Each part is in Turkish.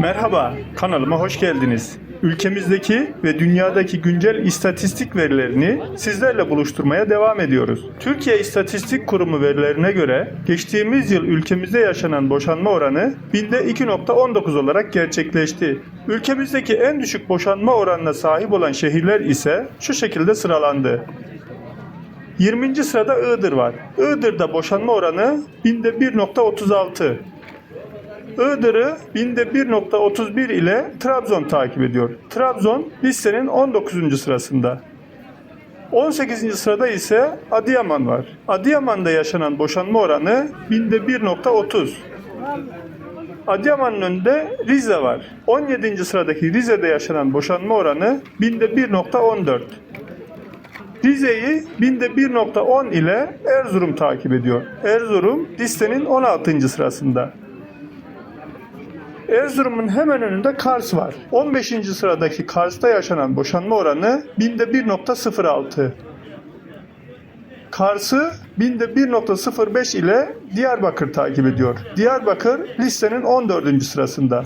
Merhaba, kanalıma hoş geldiniz. Ülkemizdeki ve dünyadaki güncel istatistik verilerini sizlerle buluşturmaya devam ediyoruz. Türkiye İstatistik Kurumu verilerine göre geçtiğimiz yıl ülkemizde yaşanan boşanma oranı binde 2.19 olarak gerçekleşti. Ülkemizdeki en düşük boşanma oranına sahip olan şehirler ise şu şekilde sıralandı. 20. sırada Iğdır var. Iğdır'da boşanma oranı binde 1.36. Iğdır'ı binde 1.31 ile Trabzon takip ediyor. Trabzon listenin 19. sırasında. 18. sırada ise Adıyaman var. Adıyaman'da yaşanan boşanma oranı binde 1.30. Adıyaman'ın önünde Rize var. 17. sıradaki Rize'de yaşanan boşanma oranı binde 1.14. Rize'yi binde 1.10 ile Erzurum takip ediyor. Erzurum listenin 16. sırasında. Erzurum'un hemen önünde Kars var. 15. sıradaki Kars'ta yaşanan boşanma oranı binde 1.06. Kars'ı binde 1.05 ile Diyarbakır takip ediyor. Diyarbakır listenin 14. sırasında.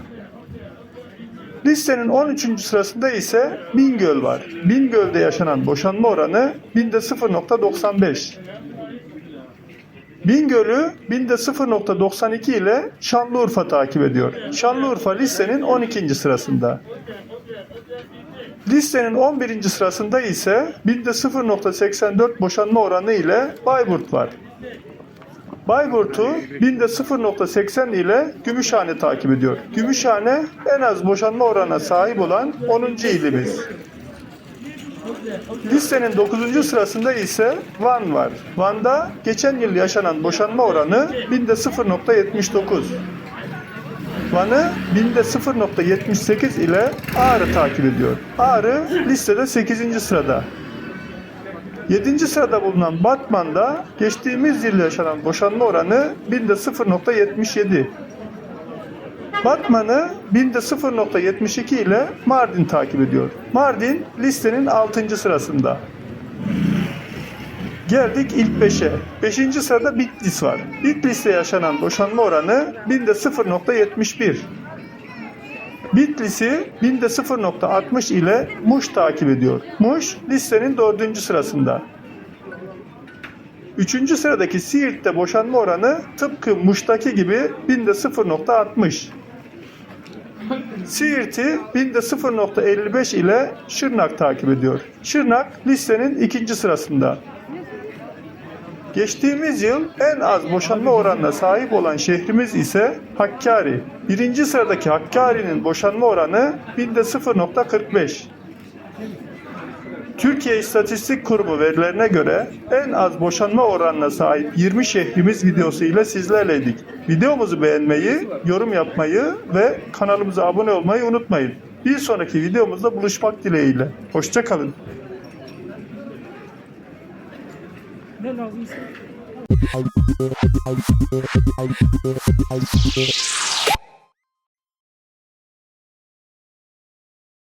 Listenin 13. sırasında ise Bingöl var. Bingöl'de yaşanan boşanma oranı binde 0.95. Bingöl'ü binde 0.92 ile Şanlıurfa takip ediyor. Şanlıurfa listenin 12. sırasında. Listenin 11. sırasında ise binde 0.84 boşanma oranı ile Bayburt var. Bayburt'u binde 0.80 ile Gümüşhane takip ediyor. Gümüşhane en az boşanma oranına sahip olan 10. ilimiz. Listenin 9. sırasında ise Van var. Van'da geçen yıl yaşanan boşanma oranı binde 0.79. Van'ı binde 0.78 ile Ağrı takip ediyor. Ağrı listede 8. sırada. 7. sırada bulunan Batman'da geçtiğimiz yıl yaşanan boşanma oranı binde 0.77. Batman'ı binde 0.72 ile Mardin takip ediyor. Mardin listenin 6. sırasında. Geldik ilk 5'e. 5. sırada Bitlis var. Bitlis'te yaşanan boşanma oranı binde 0.71. Bitlis'i binde 0.60 ile Muş takip ediyor. Muş listenin 4. sırasında. Üçüncü sıradaki Siirt'te boşanma oranı tıpkı Muş'taki gibi binde 0.60. Siirt'i binde 0.55 ile Şırnak takip ediyor. Şırnak listenin ikinci sırasında. Geçtiğimiz yıl en az boşanma oranına sahip olan şehrimiz ise Hakkari. Birinci sıradaki Hakkari'nin boşanma oranı binde 0.45. Türkiye İstatistik Kurumu verilerine göre en az boşanma oranına sahip 20 şehrimiz videosu ile sizlerleydik. Videomuzu beğenmeyi, yorum yapmayı ve kanalımıza abone olmayı unutmayın. Bir sonraki videomuzda buluşmak dileğiyle. Hoşçakalın. No, no, oui, zo